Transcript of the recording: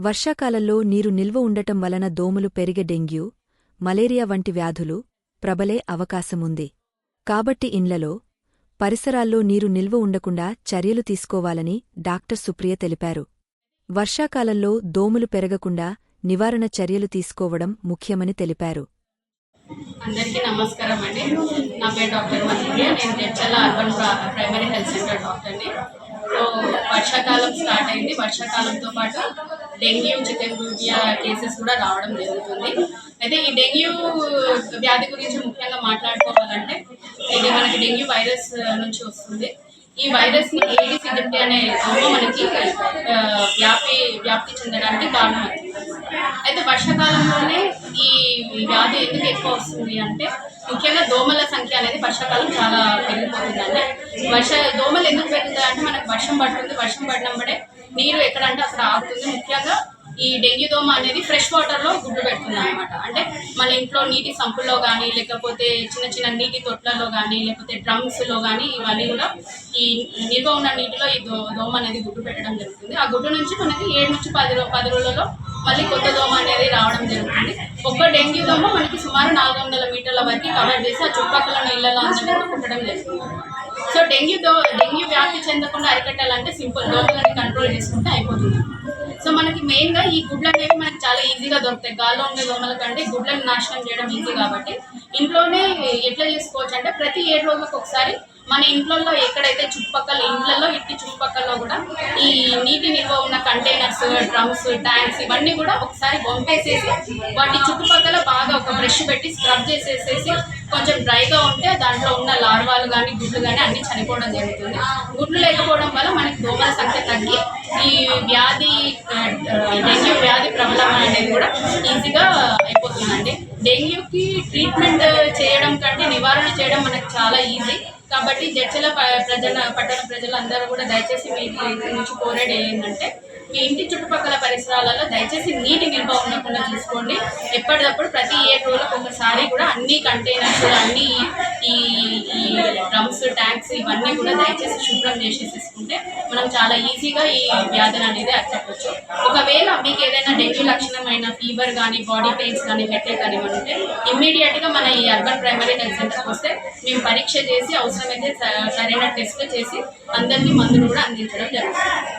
వర్షాకాలంలో నీరు నిల్వ ఉండటం వలన దోమలు పెరిగే డెంగ్యూ మలేరియా వంటి వ్యాధులు ప్రబలే అవకాశముంది. కాబట్టి ఇండ్లలో పరిసరాల్లో నీరు నిల్వ ఉండకుండా చర్యలు తీసుకోవాలని డాక్టర్ సుప్రియ తెలిపారు. వర్షాకాలంలో దోమలు పెరగకుండా నివారణ చర్యలు తీసుకోవడం ముఖ్యమని తెలిపారు. అందరికీ నమస్కారం అండి. నా పేరు డాక్టర్ మహిళ నేను Jadcherla urban primary health center డాక్టర్ని. సో వర్షాకాలం స్టార్ట్ అయింది. వర్షాకాలంతో పాటు డెంగ్యూ చికెన్ గున్యా కేసెస్ కూడా రావడం జరుగుతుంది. అయితే ఈ డెంగ్యూ వ్యాధి గురించి ముఖ్యంగా మాట్లాడుకోవాలంటే ఇది మనకి డెంగ్యూ వైరస్ నుంచి వస్తుంది. ఈ వైరస్ని ఏడిస్ అనే దోమ మనకి వ్యాపి వ్యాప్తి చెందడానికి కారణం అవుతుంది అయితే వర్షాకాలంలోనే ఈ వ్యాధి ఎందుకు ఎక్కువ వస్తుంది అంటే ముఖ్యంగా దోమల సంఖ్య అనేది వర్షాకాలం చాలా పెరిగిపోతుందండి వర్ష దోమలు ఎందుకు పెరుగుతాయి అంటే మనకు వర్షం పడుతుంది. వర్షం పడినప్పుడే నీరు ఎక్కడంటే అక్కడ ఆగుతుంది. ముఖ్యంగా ఈ డెంగ్యూ దోమ అనేది ఫ్రెష్ వాటర్లో గుడ్డు పెడుతుంది అనమాట అంటే మన ఇంట్లో నీటి సంపుల్లో కానీ లేకపోతే చిన్న చిన్న నీటి తొట్లలో కానీ లేకపోతే డ్రమ్స్లో కానీ ఇవన్నీ కూడా ఈ నిల్వ ఉన్న నీటిలో ఈ దో దోమ అనేది గుడ్డు పెట్టడం జరుగుతుంది. ఆ గుడ్డు నుంచి మనకి ఏడు నుంచి పది పది రోజులలో మళ్ళీ కొత్త దోమ అనేది రావడం జరుగుతుంది. ఒక్క డెంగ్యూ దోమ మనకి సుమారు నాలుగు వందల మీటర్ల వరకు కవర్ చేసి ఆ చుట్టుపక్కల ఉన్న ఇళ్ళలో అందరినీ కూడా కుట్టడం జరుగుతుంది. సో డెంగ్యూ దో డెంగ్యూ వ్యాప్తి చెందకుండా అరికట్టాలంటే సింపుల్ దోమలని కంట్రోల్ చేసుకుంటే అయిపోతుంది. సో మనకి మెయిన్గా ఈ గుడ్లు అనేవి మనకి చాలా ఈజీగా దొరుకుతాయి. గాల్లో ఉండే దోమల కంటే గుడ్లను నాశనం చేయడం ఈజీ కాబట్టి ఇంట్లోనే ఎట్లా చేసుకోవచ్చు అంటే ప్రతి ఏడు రోజులకు ఒకసారి మన ఇంట్లో ఎక్కడైతే చుట్టుపక్కల ఇండ్లలో ఇంటి చుట్టుపక్కల కూడా ఈ నీటి నిల్వ ఉన్న కంటైనర్స్ డ్రమ్స్ ట్యాంక్స్ ఇవన్నీ కూడా ఒకసారి వంపేసేసి వాటి చుట్టుపక్కల బాగా ఒక బ్రష్ పెట్టి స్క్రబ్ చేసేసేసి కొంచెం డ్రైగా ఉంటే దాంట్లో ఉన్న లార్వాలు కానీ గుడ్లు కానీ అన్ని చనిపోవడం జరుగుతుంది. గుడ్లు లేకపోవడం వల్ల మనకి దోమల సంఖ్య తగ్గి ఈ వ్యాధి డెంగ్యూ వ్యాధి ప్రబలం అనేది కూడా ఈజీగా అయిపోతుందండి. డెంగ్యూకి ట్రీట్మెంట్ చేయడం కంటే నివారణ చేయడం మనకు చాలా ఈజీ. కాబట్టి జడ్చల ప- ప్రజల పట్టణ ప్రజలందరూ కూడా దయచేసి మీ నుంచి కోరేది ఏంటంటే మీ ఇంటి చుట్టుపక్కల పరిసరాలలో దయచేసి నీటి నిల్వ ఉండకుండా చూసుకోండి. ఎప్పటికప్పుడు ప్రతి ఏడు రోజులకు ఒకసారి కూడా అన్ని కంటైనర్స్ అన్ని ఈ డ్రమ్స్ ట్యాంక్స్ ఇవన్నీ కూడా దయచేసి శుభ్రం చేసేసుకుంటే మనం చాలా ఈజీగా ఈ వ్యాధిని అనేది అరికట్టవచ్చు ఒకవేళ మీకు ఏదైనా డెంగ్యూ లక్షణమైన ఫీవర్ కానీ బాడీ పెయిన్స్ కానీ హెడ్ కానీ ఉంటే ఇమ్మీడియట్గా మన ఈ అర్బన్ ప్రైమరీ హెల్త్ సెంటర్కి వస్తే మేము పరీక్ష చేసి అవసరమైతే సరైన టెస్ట్ చేసి అందరికీ మందులు కూడా అందించడం జరుగుతుంది.